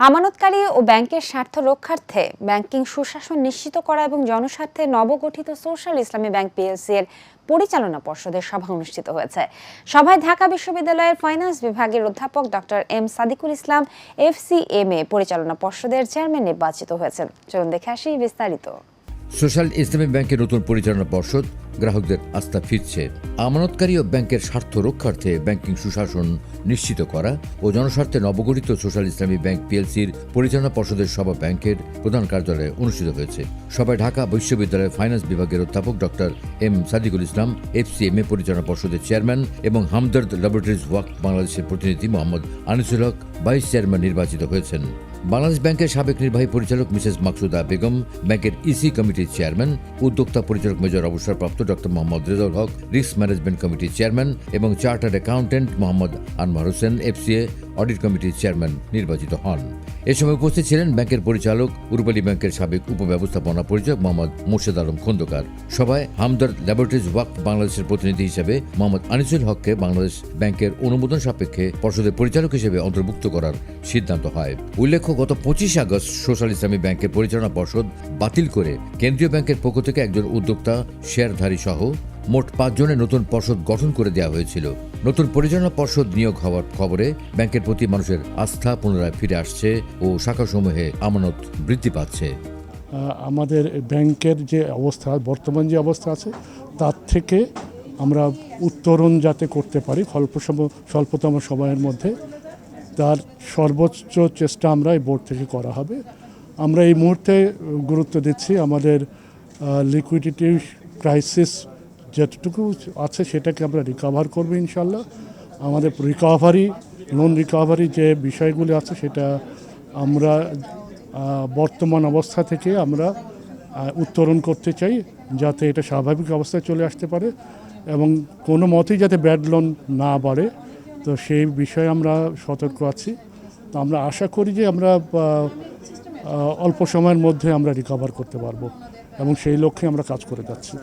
আমানতকারী ও ব্যাংকের স্বার্থ রক্ষার্থে ব্যাংকিং সুশাসন নিশ্চিত করা এবং জনস্বার্থে নবগঠিত সোশ্যাল ইসলামী ব্যাংক পিএলসি এর পরিচালনা পর্ষদের সভা অনুষ্ঠিত হয়েছে। সভায় ঢাকা বিশ্ববিদ্যালয়ের ফাইন্যান্স বিভাগের অধ্যাপক doctor M Sadikul Islam, FCMA পরিচালনা পর্ষদের চেয়ারম্যান নির্বাচিত হয়েছেন। চলুন দেখে আসি বিস্তারিত। সোশ্যাল ইসলামী ব্যাংকের নতুন পরিচালনা পর্ষদ, গ্রাহকদের আস্থা ফিরছে। আমানতকারী ও ব্যাংকের স্বার্থ রক্ষার্থে ব্যাংকিং সুশাসন নিশ্চিত করা ও জনস্বার্থে নবগঠিত সোশ্যাল ইসলামী ব্যাংক পিএলসির পরিচালনা পর্ষদের সভা ব্যাংকের প্রধান কার্যালয়ে অনুষ্ঠিত হয়েছে। সভায় ঢাকা বিশ্ববিদ্যালয়ের ফাইন্যান্স বিভাগের অধ্যাপক doctor M Sadikul Islam, FCMA পরিচালনা পর্ষদের চেয়ারম্যান এবং হামদর্দ ল্যাবরেটরিজ ওয়াক বাংলাদেশের প্রতিনিধি মোহাম্মদ আনিসুল হক ভাইস চেয়ারম্যান নির্বাচিত হয়েছেন। বাংলাদেশ ব্যাংকের সাবেক নির্বাহী পরিচালক মিসেস মাকসুদা বেগম, ব্যাংকের ইসি কমিটির চেয়ারম্যান, উদ্যোক্তা পরিচালক মেজর অবসরপ্রাপ্ত doctor Mohammad Rezaul Haque, risk management কমিটির চেয়ারম্যান এবং chartered accountant Mohammad Anmar Hossain FCA audit কমিটির চেয়ারম্যান নির্বাচিত হন। এ সময় উপস্থিত ছিলেন ব্যাংকের পরিচালক উরুবালী ব্যাংকের সাবেক উপব্যবস্থাপনা পরিচালক মোহাম্মদ মোর্শেদ আলম খন্দকার। সভায় হামদর্দ ল্যাবরেটরিজ ওয়াক বাংলাদেশের প্রতিনিধি হিসেবে মোহাম্মদ আনিসুল হককে বাংলাদেশ ব্যাংকের অনুমোদন সাপেক্ষে পর্ষদের পরিচালক হিসেবে অন্তর্ভুক্ত করার সিদ্ধান্ত হয়। উল্লেখ্য, গত পঁচিশ আগস্ট সোশ্যাল ইসলামী ব্যাংকের পরিচালনা পর্ষদ বাতিল করে কেন্দ্রীয় ব্যাংকের পক্ষ থেকে একজন উদ্যোক্তা, শেয়ারধারী সহ মোট পাঁচজনের নতুন পর্ষদ গঠন করে দেওয়া হয়েছিল। নতুন পরিচালনা পর্ষদ নিয়োগ হওয়ার খবরে ব্যাংকের প্রতি মানুষের আস্থা পুনরায় ফিরে আসছে ও শাখাসমূহে আমানত বৃদ্ধি পাচ্ছে। আমাদের ব্যাংকের যে অবস্থা, বর্তমান যে অবস্থা আছে, তার থেকে আমরা উত্তরণ যাতে করতে পারি স্বল্প সম- স্বল্পতম সময়ের মধ্যে, তার সর্বোচ্চ চেষ্টা আমরা এই বোর্ড থেকে করা হবে। আমরা এই মুহূর্তে গুরুত্ব দিচ্ছি আমাদের লিকুইডিটি ক্রাইসিস যতটুকু আছে সেটাকে আমরা রিকভার করব ইনশাল্লাহ। আমাদের রিকভারি লোন রিকভারি যে বিষয়গুলি আছে সেটা আমরা বর্তমান অবস্থা থেকে আমরা উত্তরণ করতে চাই যাতে এটা স্বাভাবিক অবস্থায় চলে আসতে পারে এবং কোনো মতেই যাতে ব্যাড লোন না বাড়ে। তো সেই বিষয়ে আমরা সতর্ক আছি। তো আমরা আশা করি যে আমরা অল্প সময়ের মধ্যে আমরা রিকভার করতে পারব এবং সেই লক্ষ্যে আমরা কাজ করে যাচ্ছি।